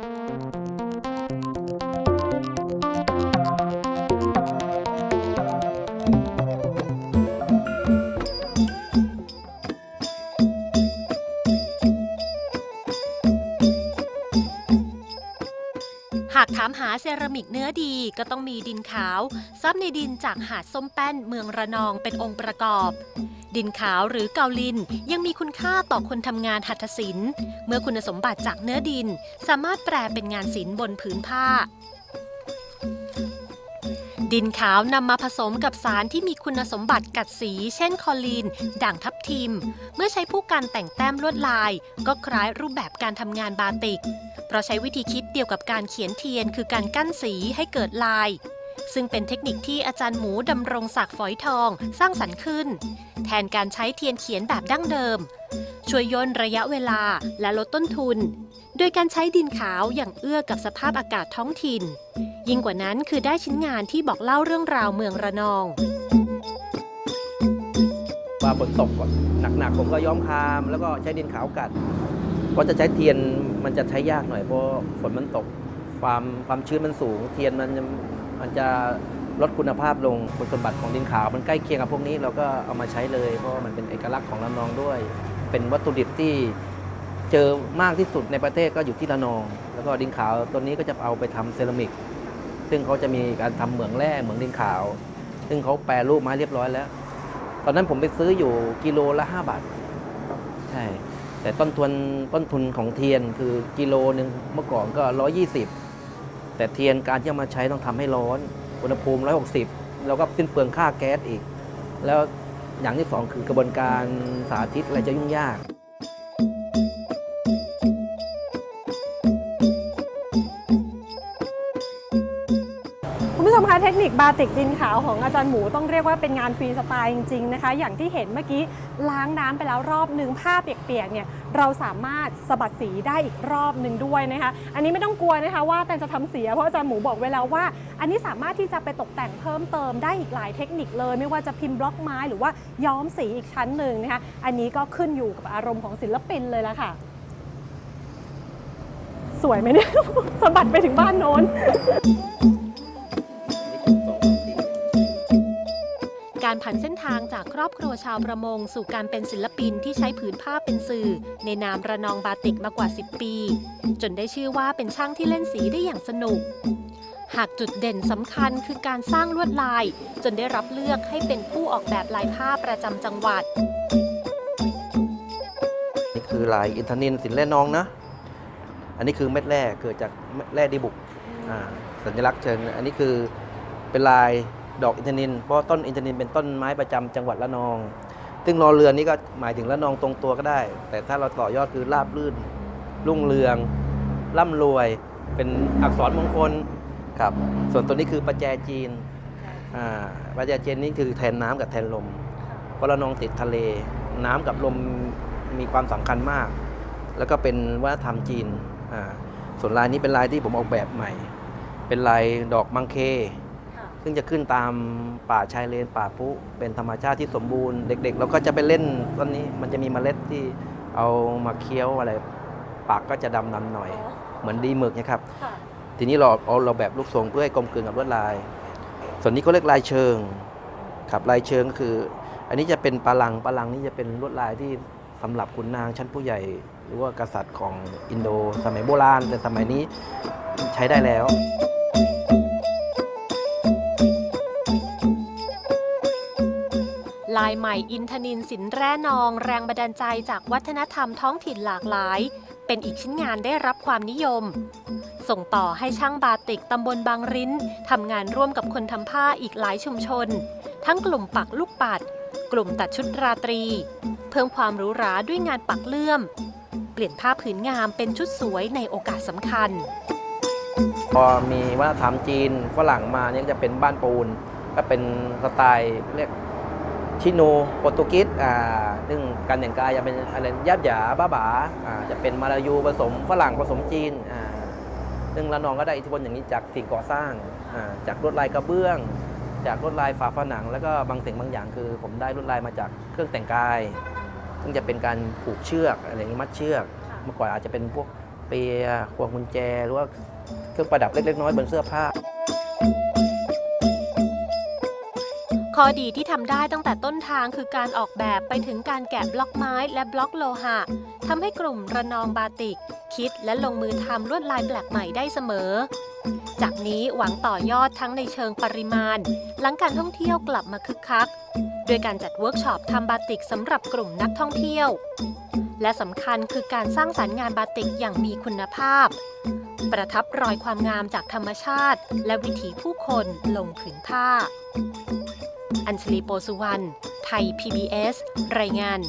หากถามหาเซรามิกเนื้อดีก็ต้องมีดินขาว ซับในดินจากหาดส้มแป้นเมืองระนองเป็นองค์ประกอบ ดินขาวหรือเกาลินยังมีคุณค่าต่อคนทำงานหัตถศิลป์ เมื่อคุณสมบัติจากเนื้อดิน สามารถแปลเป็นงานศิลป์บนผืนผ้า ดินขาวนำมาผสมกับสารที่มีคุณสมบัติกัดสี เช่นคอลีน ด่างทับทิม เมื่อใช้ผู้กันแต่งแต้มลวดลาย ก็คล้ายรูปแบบการทำงานบาติก เพราะใช้วิธีคิดเดียวกับการเขียนเทียน คือการกั้นสีให้เกิดลาย ซึ่งเป็นเทคนิคที่อาจารย์หมูดำรงศักดิ์ฝอยทอง สร้างสรรค์ขึ้น แทนการใช้เทียนเขียนแบบดั้งเดิม ช่วยย่นระยะเวลาและลดต้นทุน โดยการใช้ดินขาวอย่างเอื้อกับสภาพอากาศท้องถิ่น ยิ่งกว่านั้นคือได้ชิ้นงานที่บอกเล่าเรื่องราวเมืองระนองว่าฝนตกหนักๆผมก็ย้อมคาม แล้วก็ใช้ดินขาวกัดเพราะจะใช้เทียนมันจะใช้ยากหน่อยเพราะฝนมันตกความความชื้นมันสูง เทียนมัน มันจะลดคุณภาพลงคุณสมบัติของดินขาว มันใกล้เคียงกับพวกนี้เราก็เอามาใช้เลย เพราะว่ามันเป็นเอกลักษณ์ของระนองด้วย เป็นวัตถุดิบที่เจอมากที่สุดในประเทศก็อยู่ที่ระนอง แล้วก็ดินขาวตัวนี้ก็จะเอาไปทำเซรามิก ซึ่งเขาจะมีการทำเหมืองแร่เหมืองดินขาว ซึ่งเขาแปรรูปมาเรียบร้อยแล้ว ตอนนั้นผมไปซื้ออยู่กิโลละ 5 บาท ใช่ แต่ต้นทุนต้นทุนของเทียนคือกิโลหนึ่งเมื่อก่อนก็ 120 แต่เทียนการที่เอามาใช้ต้องทำให้ร้อน อุณหภูมิ 160 แล้วก็สิ้นเปลืองค่าแก๊สอีก แล้วอย่างที่สองคือกระบวนการสาธิตอะไรจะยุ่งยาก ผู้ชมคะเทคนิคบาติกดินขาวของอาจารย์หมูต้องเรียกว่าเป็นงานฟรีสไตล์จริงๆนะคะ อย่างที่เห็นเมื่อกี้ล้างน้ำไปแล้วรอบหนึ่งผ้าเปียกๆเนี่ยเราสามารถสะบัดสีได้อีกรอบหนึ่งด้วยนะคะ อันนี้ไม่ต้องกลัวนะคะว่าแต่จะทำเสียเพราะอาจารย์หมูบอกไว้แล้วว่า อันนี้สามารถที่จะไปตกแต่งเพิ่มเติมได้อีกหลายเทคนิคเลย ไม่ว่าจะพิมพ์บล็อกไม้หรือว่าย้อมสีอีกชั้นหนึ่งนะคะ อันนี้ก็ขึ้นอยู่กับอารมณ์ของศิลปินเลยละค่ะ สวยไหมเนี่ยสะบัดไปถึงบ้านโน้น ผันเส้นทางจากครอบครัวชาวประมง สู่การเป็นศิลปินที่ใช้ผืนผ้าเป็นสื่อ ในนามระนองบาติกมากว่า 10 ปี จนได้ชื่อว่าเป็นช่างที่เล่นสีได้อย่างสนุก หากจุดเด่นสำคัญคือการสร้างลวดลาย จนได้รับเลือกให้เป็นผู้ออกแบบลายผ้าประจำจังหวัด นี่คือลายอินทนินสินแร่นองนะ อันนี้คือเม็ดแร่เกิดจากแร่ดีบุกอ่าสัญลักษณ์เชิง อันนี้คือเป็นลาย ดอกอินทนิน เพราะต้นอินทนินเป็นต้นไม้ประจำจังหวัดระนอง ซึ่งรอเรือนนี้ก็หมายถึงระนองตรงตัวก็ได้ แต่ถ้าเราต่อยอดคือราบรื่น รุ่งเรือง ร่ำรวย เป็นอักษรมงคลครับ ส่วนตัวนี้คือประแจจีนอ่าประแจจีนนี่คือแทนน้ำกับแทนลมเพราะระนองติดทะเล น้ำกับลมมีความสำคัญมาก แล้วก็เป็นวัฒนธรรมจีนอ่าส่วนลายนี้เป็นลายที่ผมออกแบบใหม่ เป็นลายดอกมังเค ซึ่งจะขึ้นตามป่าชายเลนป่าพุเป็นธรรมชาติที่สมบูรณ์เด็กๆเราก็จะไปเล่นต้นนี้มันจะมีเมล็ดที่เอามาเคี้ยวอะไร ปากก็จะดำๆหน่อย เหมือนดีหมึกนะครับค่ะทีนี้เราเอาเราแบบลูกทรงเพื่อให้กลมกลืนกับลวดลาย ส่วนนี้เขาเรียกลายเชิงครับลายเชิงก็คือ อันนี้จะเป็นปาลังปาลังนี่จะเป็นลวดลายที่สำหรับขุนนางชั้นผู้ใหญ่ หรือว่ากษัตริย์ของอินโด สมัยโบราณ แต่สมัยนี้ใช้ได้แล้ว ลายใหม่อินทนินสินแร่นอง แรงบันดาลใจจากวัฒนธรรมท้องถิ่นหลากหลาย เป็นอีกชิ้นงานได้รับความนิยม ส่งต่อให้ช่างบาติกตำบลบางริ้นทำงานร่วมกับคนทำผ้าอีกหลายชุมชน ทั้งกลุ่มปักลูกปัด กลุ่มตัดชุดราตรี เพิ่มความหรูหราด้วยงานปักเลื่อม เปลี่ยนผ้าผืนงามเป็นชุดสวยในโอกาสสำคัญ พอมีวัฒนธรรมจีนฝรั่งมาเนี่ยก็จะเป็นบ้านปูน ก็เป็นสไตล์เรียก ชิโนโปรตุเกสอ่าซึ่งการแต่งกายจะเป็นอะไรยับหยาบ้าบาอ่าจะเป็นมาลายูผสมฝรั่งผสมจีนอ่าซึ่งระนองก็ได้อิทธิพลอย่างนี้จากสิ่งก่อสร้างอ่าจากลวดลายกระเบื้อง จากลวดลายฝาผนัง แล้วก็บางสิ่งบางอย่างคือ ผมได้ลวดลายมาจากเครื่องแต่งกาย ซึ่งจะเป็นการผูกเชือกอะไรอย่างนี้มัดเชือก เมื่อก่อนอาจจะเป็นพวกเปียพวงกุญแจหรือว่าเครื่องประดับเล็กๆน้อยๆบนเสื้อผ้า ข้อดีที่ทำได้ตั้งแต่ต้นทางคือการออกแบบไปถึงการแกะบล็อกไม้และบล็อกโลหะทำให้กลุ่มระนองบาติก คิดและลงมือทำลวดลายแปลกใหม่ได้เสมอ จากนี้หวังต่อยอดทั้งในเชิงปริมาณ หลังการท่องเที่ยวกลับมาคึกคัก โดยการจัดเวิร์กช็อปทำบาติกสำหรับกลุ่มนักท่องเที่ยว และสำคัญคือการสร้างสรรค์งานบาติกอย่างมีคุณภาพ ประทับรอยความงามจากธรรมชาติ และวิถีผู้คนลงผืนผ้า อัญชลีโปสุวรรณ ไทย PBS รายงาน